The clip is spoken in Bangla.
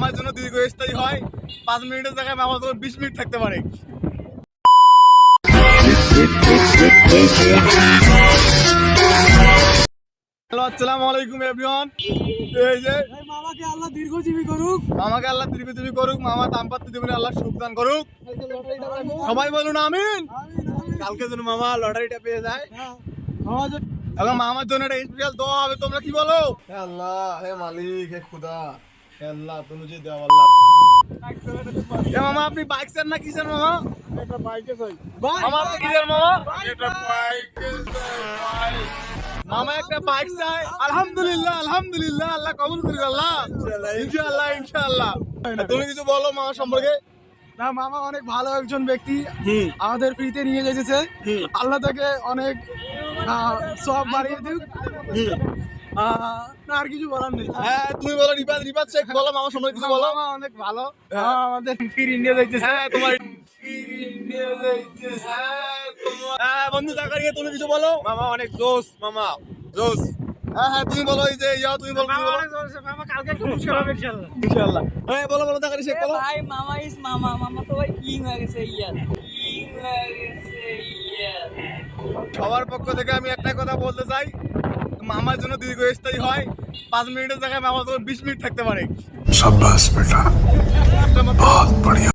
মামার জন্য দীর্ঘস্থায়ী হয়। পাঁচ মিনিটের জায়গায় মামার জন্য বিশ মিনিট থাকতে পারে। হ্যালো আসসালামু আলাইকুম এভরিওয়ান এই যে মামাকে আল্লাহ দীর্ঘজীবী করুক। মামাকে আল্লাহ দীর্ঘজীবী করুক মামা দাম্পাত্য জীবনে আল্লাহ সুখ দান করুক। সবাই বলুন আমিন। কালকে যেন মামা লটারিটা পেয়ে যায়। এখন মামার জন্য একটা স্পেশাল দোয়া হবে তোমরা কি বলো? হে আল্লাহ হে মালিক হে খুদা। হে আল্লাহ তুমি যে দেও আল্লাহ। এ মামা আপনি বাইক চান না কিসের মামা? মামা আপনি কিসের মামা? মামা একটা বাইক চাই। আলহামদুলিল্লাহ আলহামদুলিল্লাহ আল্লাহ কবুল করি আল্লাহ। ইনশাআল্লাহ ইনশাআল্লাহ তুমি কিছু বলো মামা সম্পর্কে? না মামা অনেক ভালো একজন ব্যক্তি। আমাদের ফ্রিতে নিয়ে গেছে আল্লাহ তাকে অনেক সব বাড়িয়ে দিক। আর কিছু বলার নেই হ্যাঁ তুমি বলো রিপাত রিপাত শেখ বলো মামা কিছু বলো। মামা অনেক ভালো। হ্যাঁ। মামা আমাদের ফির ইন্ডিয়া যাইতেছে। হ্যাঁ তোমার হ্যাঁ বন্ধু জাকারিয়া তুমি কিছু বলো? মামা অনেক জোস মামা জোস হ্যাঁ হ্যাঁ তুমি বলো এই যে ইয়াও তুমি বলো তুমি বলো। মামা কালকে একটু মুশকিল হবে ইনশাআল্লাহ ইনশাআল্লাহ হ্যাঁ বলো বলো জাকারি শেখ বলো। ভাই মামা ইস মামা মামা তো ভাই কিং হয়ে গেছে ইয়ার কিং হয়ে গেছে ইয়ার সবার পক্ষ থেকে আমি একটা কথা বলতে চাই। মামার জন্য দীর্ঘস্থায়ী হয়। পাঁচ মিনিটের জায়গায় মামার জন্য বিশ মিনিট থাকতে পারে। সাব্বাস বেটা। বহুত বড়িয়া।